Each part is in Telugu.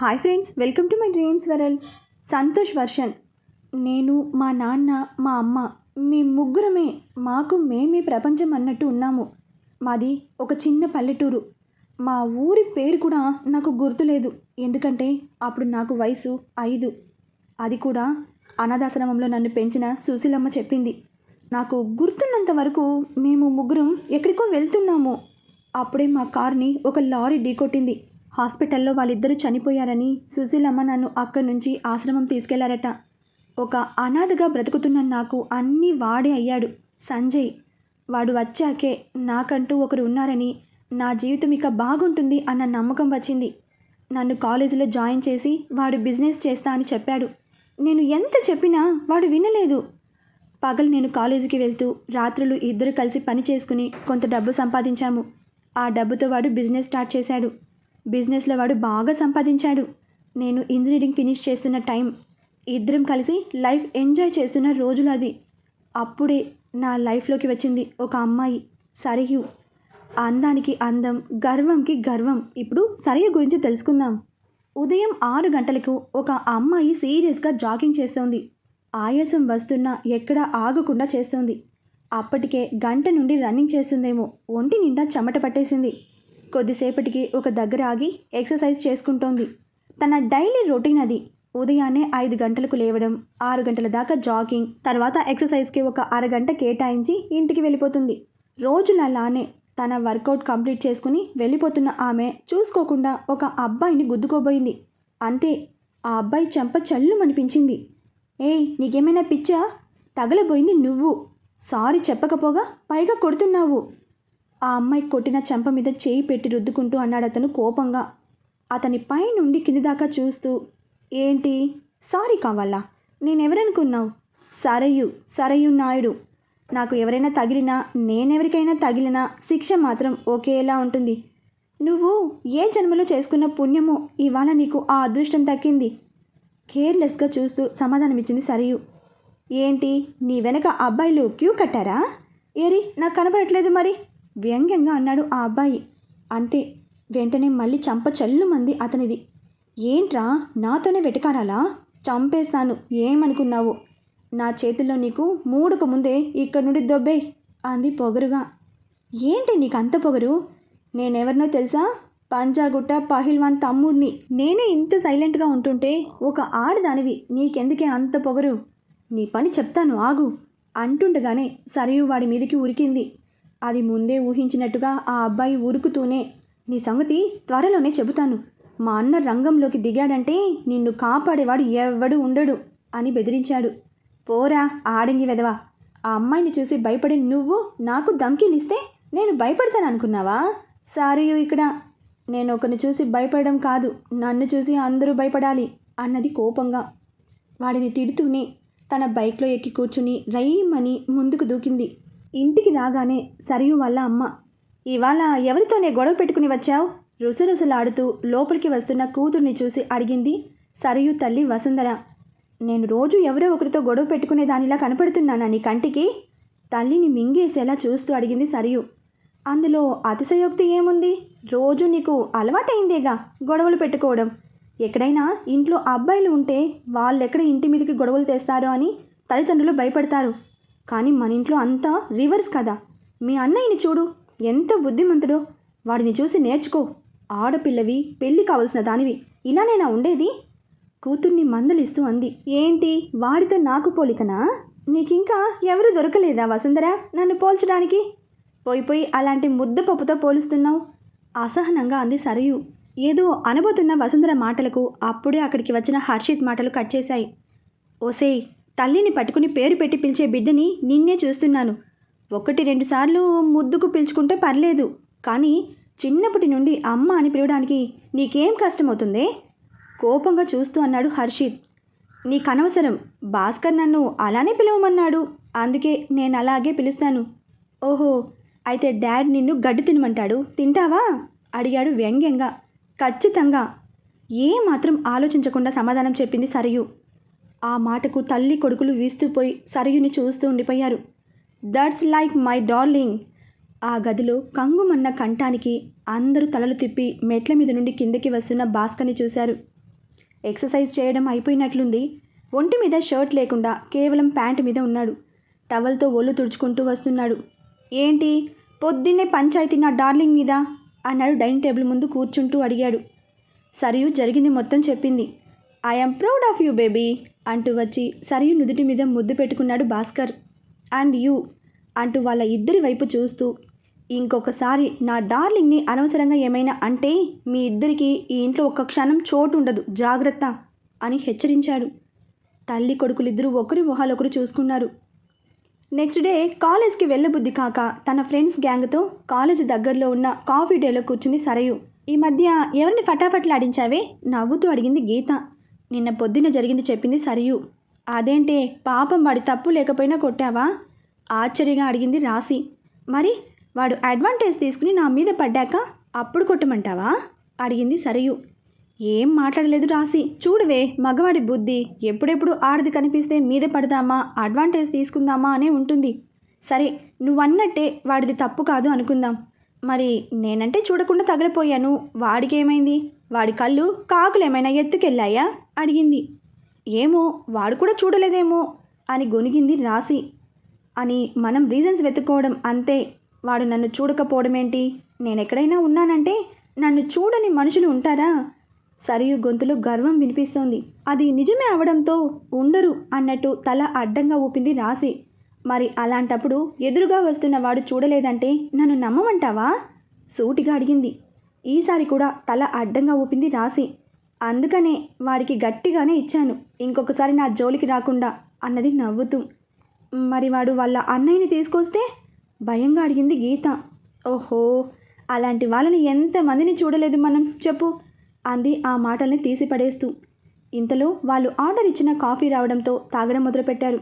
Hi friends welcome to my dreams world Santosh version. నేను మా నాన్న మా అమ్మ మీ ముగ్గురమే మాకు మేమే ప్రపంచం అన్నట్టు ఉన్నాము. మాది ఒక చిన్న పల్లెటూరు. మా ఊరి పేరు కూడా నాకు గుర్తులేదు. ఎందుకంటే అప్పుడు నాకు వయసు ఐదు. అది కూడా అనాథాశ్రమంలో నన్ను పెంచిన సుశీలమ్మ చెప్పింది. నాకు గుర్తున్నంత వరకు మేము ముగ్గురం ఎక్కడికో వెళ్తున్నాము. అప్పుడే మా కార్ని ఒక లారీ ఢీకొట్టింది. హాస్పిటల్లో వాళ్ళిద్దరూ చనిపోయారని సుశీలమ్మ నన్ను అక్కడి నుంచి ఆశ్రమం తీసుకెళ్ళారట. ఒక అనాథగా బ్రతుకుతున్న నాకు అన్నీ వాడే అయ్యాడు సంజయ్. వాడు వచ్చాకే నాకంటూ ఒకరు ఉన్నారని నా జీవితం ఇక బాగుంటుంది అన్న నమ్మకం వచ్చింది. నన్ను కాలేజీలో జాయిన్ చేసి వాడు బిజినెస్ చేస్తా అని చెప్పాడు. నేను ఎంత చెప్పినా వాడు వినలేదు. పగలు నేను కాలేజీకి వెళ్తూ రాత్రులు ఇద్దరు కలిసి పని చేసుకుని కొంత డబ్బు సంపాదించాము. ఆ డబ్బుతో వాడు బిజినెస్ స్టార్ట్ చేశాడు. బిజినెస్లో వాడు బాగా సంపాదించాడు. నేను ఇంజనీరింగ్ ఫినిష్ చేస్తున్న టైం ఇద్దరం కలిసి లైఫ్ ఎంజాయ్ చేస్తున్న రోజులు అది. అప్పుడే నా లైఫ్లోకి వచ్చింది ఒక అమ్మాయి సరియు. అందానికి అందం గర్వంకి గర్వం. ఇప్పుడు సరియు గురించి తెలుసుకుందాం. ఉదయం ఆరు గంటలకు ఒక అమ్మాయి సీరియస్గా జాగింగ్ చేస్తోంది. ఆయాసం వస్తున్నా ఎక్కడా ఆగకుండా చేస్తోంది. అప్పటికే గంట నుండి రన్నింగ్ చేస్తుందేమో ఒంటి నిండా చెమట పట్టేసింది. కొద్దిసేపటికి ఒక దగ్గర ఆగి ఎక్సర్సైజ్ చేసుకుంటోంది. తన డైలీ రొటీన్ అది. ఉదయాన్నే ఐదు గంటలకు లేవడం ఆరు గంటల దాకా జాగింగ్ తర్వాత ఎక్సర్సైజ్కి ఒక అరగంట కేటాయించి ఇంటికి వెళ్ళిపోతుంది. రోజులలానే తన వర్కౌట్ కంప్లీట్ చేసుకుని వెళ్ళిపోతున్న ఆమె చూసుకోకుండా ఒక అబ్బాయిని గుద్దుకోబోయింది. అంతే ఆ అబ్బాయి చెంప చల్లుమనిపించింది. ఏయ్ నీకేమైనా పిచ్చా? తగలబోయింది నువ్వు. సారీ చెప్పకపోగా పైగా కొడుతున్నావు. ఆ అమ్మాయి కొట్టిన చెంప మీద చేయి పెట్టి రుద్దుకుంటూ అన్నాడు అతను కోపంగా. అతని పై నుండి కింది దాకా చూస్తూ ఏంటి? సారీ కావాలా? నేనెవరనుకున్నావు? సరయు సరయు నాయుడు. నాకు ఎవరైనా తగిలినా నేనెవరికైనా తగిలినా శిక్ష మాత్రం ఒకేలా ఉంటుంది. నువ్వు ఏ జన్మలో చేసుకున్న పుణ్యమో ఇవాళ నీకు ఆ అదృష్టం దక్కింది. కేర్లెస్గా చూస్తూ సమాధానమిచ్చింది సరియు. ఏంటి? నీ వెనక అబ్బాయిలు క్యూ కట్టారా? ఏరి నాకు కనపడట్లేదు మరి. వ్యంగ్యంగా అన్నాడు ఆ అబ్బాయి. అంతే. వెంటనే మళ్ళీ చంప చల్లుమంది అతనిది. ఏంట్రా? నాతోనే వెటకారాలా? చంపేస్తాను. ఏమనుకున్నావు? నా చేతిలో నీకు మూడుకు ముందే ఇక్కడ నుండి దొబ్బే అంది పొగరుగా. ఏంటి నీకు అంత పొగరు? నేనెవరినో తెలుసా? పంజాగుట్ట పహిల్వాన్ తమ్ముడిని. నేనే ఇంత సైలెంట్గా ఉంటుంటే ఒక ఆడదానివి. నీకెందుకే అంత పొగరు? నీ పని చెప్తాను ఆగు. అంటుండగానే సరియు వాడి మీదికి ఉరికింది. అది ముందే ఊహించినట్టుగా ఆ అబ్బాయి ఉరుకుతూనే నీ సంగతి త్వరలోనే చెబుతాను. మా అన్న రంగంలోకి దిగాడంటే నిన్ను కాపాడేవాడు ఎవ్వడు ఉండడు అని బెదిరించాడు. పోరా ఆడంగి వెదవా. ఆ అమ్మాయిని చూసి భయపడి నువ్వు నాకు ధమ్కీలిస్తే నేను భయపడతాను అనుకున్నావా సారియు ఇక్కడ. నేను ఒకరిని చూసి భయపడడం కాదు నన్ను చూసి అందరూ భయపడాలి అన్నది కోపంగా. వాడిని తిడుతూనే తన బైక్లో ఎక్కి కూర్చుని రయ్యమని ముందుకు దూకింది. ఇంటికి రాగానే సరియు వాళ్ళ అమ్మ ఇవాళ ఎవరితోనే గొడవ పెట్టుకుని వచ్చావు? రుసరుసలాడుతూ లోపలికి వస్తున్న కూతుర్ని చూసి అడిగింది సరియు తల్లి వసుంధర. నేను రోజు ఎవరో ఒకరితో గొడవ పెట్టుకునే దానిలా కనపడుతున్నానా నీ కంటికి? తల్లిని మింగేసేలా చూస్తూ అడిగింది సరియు. అందులో అతిశయోక్తి ఏముంది? రోజు నీకు అలవాటైందేగా గొడవలు పెట్టుకోవడం. ఎక్కడైనా ఇంట్లో అబ్బాయిలు ఉంటే వాళ్ళెక్కడ ఇంటి మీదకి గొడవలు తెస్తారో అని తల్లిదండ్రులు భయపడతారు. కానీ మన ఇంట్లో అంతా రివర్స్ కదా. మీ అన్నయ్యని చూడు ఎంత బుద్ధిమంతుడో. వాడిని చూసి నేర్చుకో. ఆడపిల్లవి పెళ్ళి కావలసిన దానివి. ఇలానేనా ఉండేది? కూతుర్ని మందలిస్తూ అంది. ఏంటి? వాడితో నాకు పోలికనా? నీకింకా ఎవరు దొరకలేదా వసుంధర? నన్ను పోల్చడానికి? పోయి పోయి అలాంటి ముద్ద పప్పుతో పోలుస్తున్నావు? అసహనంగా అంది సరియు. ఏదో అనబోతున్న వసుంధర మాటలకు అప్పుడే అక్కడికి వచ్చిన హర్షిత్ మాటలు కట్ చేశాయి. ఓసేయ్ తల్లిని పట్టుకుని పేరు పెట్టి పిలిచే బిడ్డని నిన్నే చూస్తున్నాను. ఒకటి రెండుసార్లు ముద్దుకు పిలుచుకుంటే పర్లేదు. కానీ చిన్నప్పటి నుండి అమ్మ అని పిలవడానికి నీకేం కష్టమవుతుందే? కోపంగా చూస్తూ అన్నాడు హర్షిత్. నీకనవసరం. భాస్కర్ నన్ను అలానే పిలవమన్నాడు. అందుకే నేను అలాగే పిలుస్తాను. ఓహో అయితే డాడ్ నిన్ను గడ్డి తినమంటాడు. తింటావా? అడిగాడు వ్యంగ్యంగా. ఖచ్చితంగా. ఏ మాత్రం ఆలోచించకుండా సమాధానం చెప్పింది సరియు. ఆ మాటకు తల్లి కొడుకులు వీస్తుపోయి సరయుని చూస్తూ ఉండిపోయారు. దట్స్ లైక్ మై డార్లింగ్ ఆ గదిలో కంగుమన్న కంఠానికి అందరూ తలలు తిప్పి మెట్ల మీద నుండి కిందకి వస్తున్న భాస్కర్ని చూశారు. ఎక్సర్సైజ్ చేయడం అయిపోయినట్లుంది. ఒంటి మీద షర్ట్ లేకుండా కేవలం ప్యాంటు మీద ఉన్నాడు. టవల్తో ఒళ్ళు తుడుచుకుంటూ వస్తున్నాడు. ఏంటి? పొద్దున్నే పంచాయతీ నా డార్లింగ్ మీద? అన్నాడు డైనింగ్ టేబుల్ ముందు కూర్చుంటూ అడిగాడు. సరియు జరిగింది మొత్తం చెప్పింది. I'm proud of you baby అంటూ వచ్చి సరియు నుదుటి మీద ముద్దు పెట్టుకున్నాడు భాస్కర్. అండ్ యూ అంటూ వాళ్ళ ఇద్దరి వైపు చూస్తూ ఇంకొకసారి నా డార్లింగ్ని అనవసరంగా ఏమైనా అంటే మీ ఇద్దరికి ఈ ఇంట్లో ఒక్క క్షణం చోటు ఉండదు జాగ్రత్త అని హెచ్చరించాడు. తల్లి కొడుకులిద్దరూ ఒకరి మొహాలొకరు చూసుకున్నారు. నెక్స్ట్ డే కాలేజ్కి వెళ్ళబుద్ధి కాక తన ఫ్రెండ్స్ గ్యాంగ్తో కాలేజ్ దగ్గరలో ఉన్న కాఫీ డేలో కూర్చుంది సరయు. ఈ మధ్య ఎవరిని ఫటాఫట్లాడించావే నవ్వుతూ అడిగింది గీత. నిన్న పొద్దున జరిగింది చెప్పింది సరియు. అదేంటే పాపం వాడి తప్పు లేకపోయినా కొట్టావా? ఆశ్చర్యంగా అడిగింది రాసి మరి వాడు అడ్వాంటేజ్ తీసుకుని నా మీద పడ్డాక అప్పుడు కొట్టమంటావా? అడిగింది సరియు. ఏం మాట్లాడలేదు రాసి చూడవే మగవాడి బుద్ధి ఎప్పుడెప్పుడు ఆడది కనిపిస్తే మీద పడదామా అడ్వాంటేజ్ తీసుకుందామా అనే ఉంటుంది. సరే నువ్వన్నట్టే వాడిది తప్పు కాదు అనుకుందాం. మరి నేనంటే చూడకుండా తగలిపోయాను. వాడికి ఏమైంది వాడి కళ్ళు కాకులు ఏమైనా ఎత్తుకెళ్ళాయా? అడిగింది. ఏమో వాడు కూడా చూడలేదేమో అని గొనిగింది రాసి అని మనం రీజన్స్ వెతుక్కోవడం అంతే. వాడు నన్ను చూడకపోవడం ఏంటి నేను ఎక్కడైనా ఉన్నానంటే నన్ను చూడని మనుషులు ఉంటారా? సరియు గొంతులో గర్వం వినిపిస్తోంది. అది నిజమే అవడంతో ఉండరు అన్నట్టు తల అడ్డంగా ఊపింది రాసి మరి అలాంటప్పుడు ఎదురుగా వస్తున్న వాడు చూడలేదంటే నన్ను నమ్మమంటావా? సూటిగా అడిగింది. ఈసారి కూడా తల అడ్డంగా ఊపింది రాసి అందుకనే వాడికి గట్టిగానే ఇచ్చాను. ఇంకొకసారి నా జోలికి రాకుండా అన్నది నవ్వుతూ. మరి వాడు వాళ్ళ అన్నయ్యని తీసుకొస్తే? భయంగా అడిగింది గీత. ఓహో అలాంటి వాళ్ళని ఎంతమందిని చూడలేదు మనం చెప్పు అంది ఆ మాటల్ని తీసిపడేస్తూ. ఇంతలో వాళ్ళు ఆర్డర్ ఇచ్చిన కాఫీ రావడంతో తాగడం మొదలుపెట్టారు.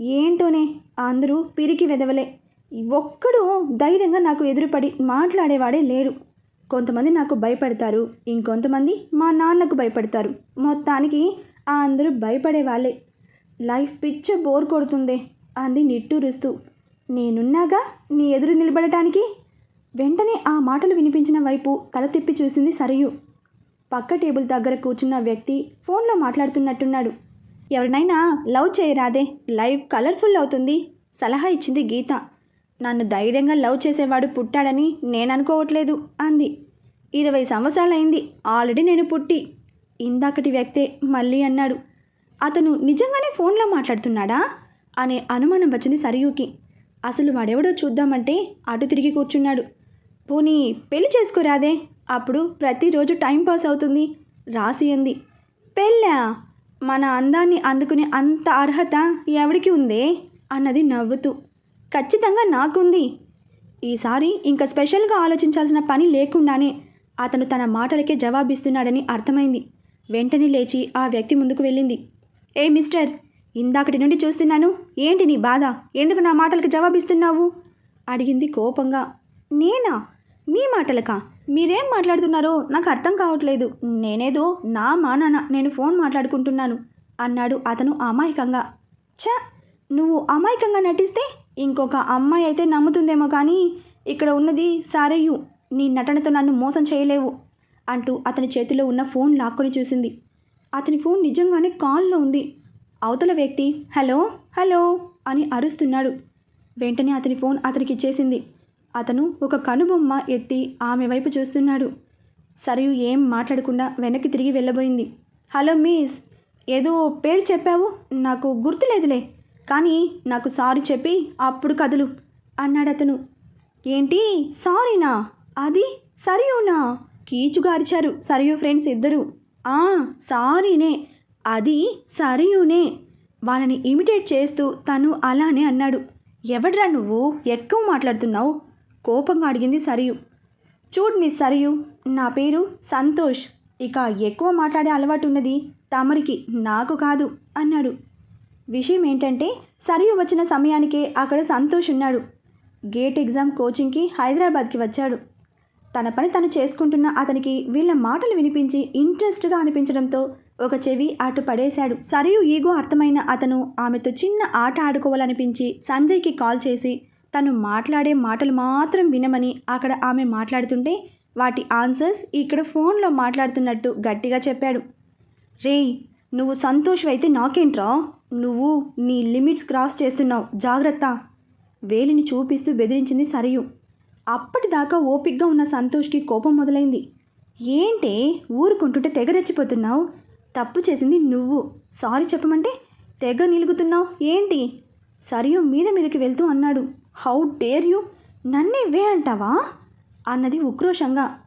ఏంటోనే అందరూ పిరికి వెదవలే. ఒక్కడు ధైర్యంగా నాకు ఎదురుపడి మాట్లాడేవాడే లేడు. కొంతమంది నాకు భయపడతారు ఇంకొంతమంది మా నాన్నకు భయపడతారు. మొత్తానికి ఆ అందరూ భయపడే వాళ్ళే లైఫ్ పిచ్చ బోర్ కొడుతుందే అంది నిట్టూరుస్తూ. నేనున్నాగా నీ ఎదురు నిలబడటానికి? వెంటనే ఆ మాటలు వినిపించిన వైపు తల తిప్పి చూసింది సరియు. పక్క టేబుల్ దగ్గర కూర్చున్న వ్యక్తి ఫోన్లో మాట్లాడుతున్నట్టున్నాడు. ఎవరినైనా లవ్ చేయరాదే లైఫ్ కలర్ఫుల్ అవుతుంది సలహా ఇచ్చింది గీత. నన్ను ధైర్యంగా లవ్ చేసేవాడు పుట్టాడని నేను అనుకోవట్లేదు అంది. ఇరవై సంవత్సరాలైంది ఆల్రెడీ నేను పుట్టి. ఇందాకటి వ్యక్తే మళ్ళీ అన్నాడు అతను నిజంగానే ఫోన్లో మాట్లాడుతున్నాడా? అనే అనుమానం వచ్చింది సరియుకి. అసలు వాడెవడో చూద్దామంటే అటు తిరిగి కూర్చున్నాడు. పోనీ పెళ్ళి చేసుకోరాదే? అప్పుడు ప్రతిరోజు టైం పాస్ అవుతుంది రాసి అంది. పెళ్ళా? మన అందాన్ని అందుకునే అంత అర్హత ఎవడికి ఉందే? అన్నది నవ్వుతూ. ఖచ్చితంగా నాకుంది. ఈసారి ఇంకా స్పెషల్గా ఆలోచించాల్సిన పని లేకుండానే అతను తన మాటలకే జవాబిస్తున్నాడని అర్థమైంది. వెంటనే లేచి ఆ వ్యక్తి ముందుకు వెళ్ళింది. ఏ మిస్టర్ ఇందాకటి నుండి చూస్తున్నాను. ఏంటి నీ బాధ? ఎందుకు నా మాటలకు జవాబిస్తున్నావు? అడిగింది కోపంగా. నేనా? మీ మాటలకా? మీరేం మాట్లాడుతున్నారో నాకు అర్థం కావట్లేదు. నేనేదో నా మానాన నేను ఫోన్ మాట్లాడుకుంటున్నాను అన్నాడు అతను అమాయకంగా. ఛ! నువ్వు అమాయకంగా నటిస్తే ఇంకొక అమ్మాయి అయితే నమ్ముతుందేమో కానీ ఇక్కడ ఉన్నది సారయ్యు. నీ నటనతో నన్ను మోసం చేయలేవు అంటూ అతని చేతిలో ఉన్న ఫోన్ లాక్కొని చూసింది. అతని ఫోన్ నిజంగానే కాల్లో ఉంది. అవతల వ్యక్తి హలో హలో అని అరుస్తున్నాడు. వెంటనే అతని ఫోన్ అతనికి ఇచ్చేసింది. అతను ఒక కనుబొమ్మ ఎత్తి ఆమె వైపు చూస్తున్నాడు. సరియు ఏం మాట్లాడకుండా వెనక్కి తిరిగి వెళ్ళబోయింది. హలో మీస్ ఏదో పేరు చెప్పావు? నాకు గుర్తులేదులే. కానీ నాకు సారీ చెప్పి అప్పుడు కదులు అన్నాడు అతను ఏంటి? సారీనా? అది సరియునా? కీచుగారిచారు సరియు ఫ్రెండ్స్ ఇద్దరు. ఆ సారీనే. అది సరియునే. వాళ్ళని ఇమిటేట్ చేస్తూ తను అలానే అన్నాడు. ఎవడ్రా నువ్వు? ఎక్కువ మాట్లాడుతున్నావు. కోపంగా అడిగింది సరియు. చూడు మిస్ సరియు నా పేరు సంతోష్. ఇక ఎక్కువ మాట్లాడే అలవాటు ఉన్నది తమరికి నాకు కాదు అన్నాడు. విషయం ఏంటంటే సరియు వచ్చిన సమయానికే అక్కడ సంతోష్ ఉన్నాడు. గేట్ ఎగ్జామ్ కోచింగ్కి హైదరాబాద్కి వచ్చాడు. తన పని తను చేసుకుంటున్న అతనికి వీళ్ళ మాటలు వినిపించి ఇంట్రెస్ట్గా అనిపించడంతో ఒక చెవి అటు పడేశాడు. సరియు ఈగో అర్థమైన అతను ఆమెతో చిన్న ఆట ఆడుకోవాలనిపించి సంజయ్కి కాల్ చేసి తను మాట్లాడే మాటలు మాత్రం వినమని అక్కడ ఆమె మాట్లాడుతుంటే వాటి ఆన్సర్స్ ఇక్కడ ఫోన్లో మాట్లాడుతున్నట్టు గట్టిగా చెప్పాడు. రేయ్ నువ్వు సంతోష్ అయితే నాకేంట్రా? నువ్వు నీ లిమిట్స్ క్రాస్ చేస్తున్నావు. జాగ్రత్త. వేలిని చూపిస్తూ బెదిరించింది సరియు. అప్పటిదాకా ఓపిగ్గా ఉన్న సంతోష్కి కోపం మొదలైంది. ఏంటే? ఊరుకుంటుంటే తెగ రెచ్చిపోతున్నావు? తప్పు చేసింది నువ్వు. సారీ చెప్పమంటే తెగ నిలుగుతున్నావు. ఏంటి? సరియు మీద మీదకి వెళ్తూ అన్నాడు. How dare you? నన్నే వే అంటావా? అన్నది ఉక్రోషంగా.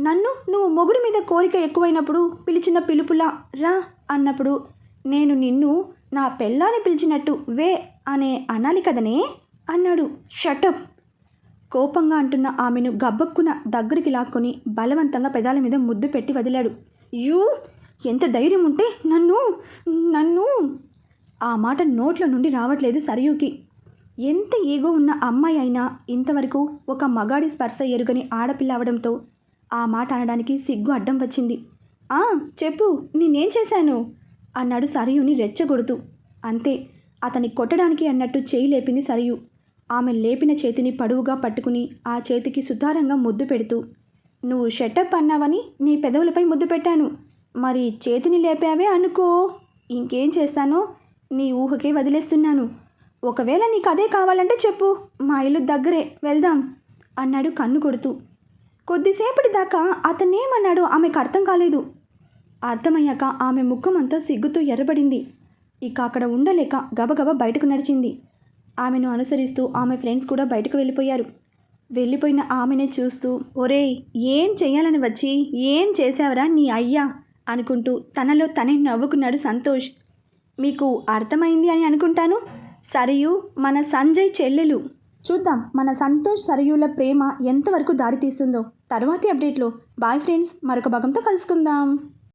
నన్ను నువ్వు మొగుడి మీద కోరిక ఎక్కువైనప్పుడు పిలిచిన పిలుపులా. రా. అన్నప్పుడు నేను నిన్ను నా పెళ్ళాన్ని పిలిచినట్టు వే అనే అనాలి కదనే అన్నాడు. షటప్ కోపంగా అంటున్న ఆమెను గబ్బక్కున దగ్గరికి లాక్కొని బలవంతంగా పెదాల మీద ముద్దు పెట్టి వదిలాడు. యూ! ఎంత ధైర్యం ఉంటే నన్ను నన్ను! ఆ మాట నోట్లో నుండి రావట్లేదు సరయుకి. ఎంత ఏగో ఉన్న అమ్మాయి అయినా ఇంతవరకు ఒక మగాడి స్పర్శ ఎరుగని ఆడపిల్ల అవడంతో ఆ మాట అనడానికి సిగ్గు అడ్డం వచ్చింది. ఆ చెప్పు నేనేం చేశాను? అన్నాడు సరయుని రెచ్చగొడుతూ. అంతే అతని కొట్టడానికి అన్నట్టు చేయి లేపింది సరియు. ఆమె లేపిన చేతిని పడువుగా పట్టుకుని ఆ చేతికి సుతారంగా ముద్దు పెడుతూ. నువ్వు షెటప్ అన్నావని నీ పెదవులపై ముద్దు పెట్టాను. మరి చేతిని లేపావే అనుకో. ఇంకేం చేస్తానో నీ ఊహకే వదిలేస్తున్నాను. ఒకవేళ నీకు అదే కావాలంటే చెప్పు మా ఇల్లు దగ్గరే వెళ్దాం అన్నాడు కన్ను కొడుతూ. కొద్దిసేపటి దాకా అతనేమన్నాడో ఆమెకు అర్థం కాలేదు. అర్థమయ్యాక ఆమె ముఖం అంతా సిగ్గుతో ఎర్రబడింది. ఇక అక్కడ ఉండలేక గబగబా బయటకు నడిచింది. ఆమెను అనుసరిస్తూ ఆమె ఫ్రెండ్స్ కూడా బయటకు వెళ్ళిపోయారు. వెళ్ళిపోయిన ఆమెనే చూస్తూ ఒరేయ్ ఏం చేయాలని వచ్చి? ఏం చేశావరా నీ అయ్యా? అనుకుంటూ తనలో తనే నవ్వుకున్నాడు సంతోష్. మీకు అర్థమైంది అని అనుకుంటాను. సరియు మన సంజయ్ చెల్లెలు. చూద్దాం మన సంతోష్ సరయుల ప్రేమ ఎంతవరకు దారితీస్తుందో. తర్వాతి అప్డేట్లో. బాయ్ ఫ్రెండ్స్ మరొక భాగంతో కలుసుకుందాం.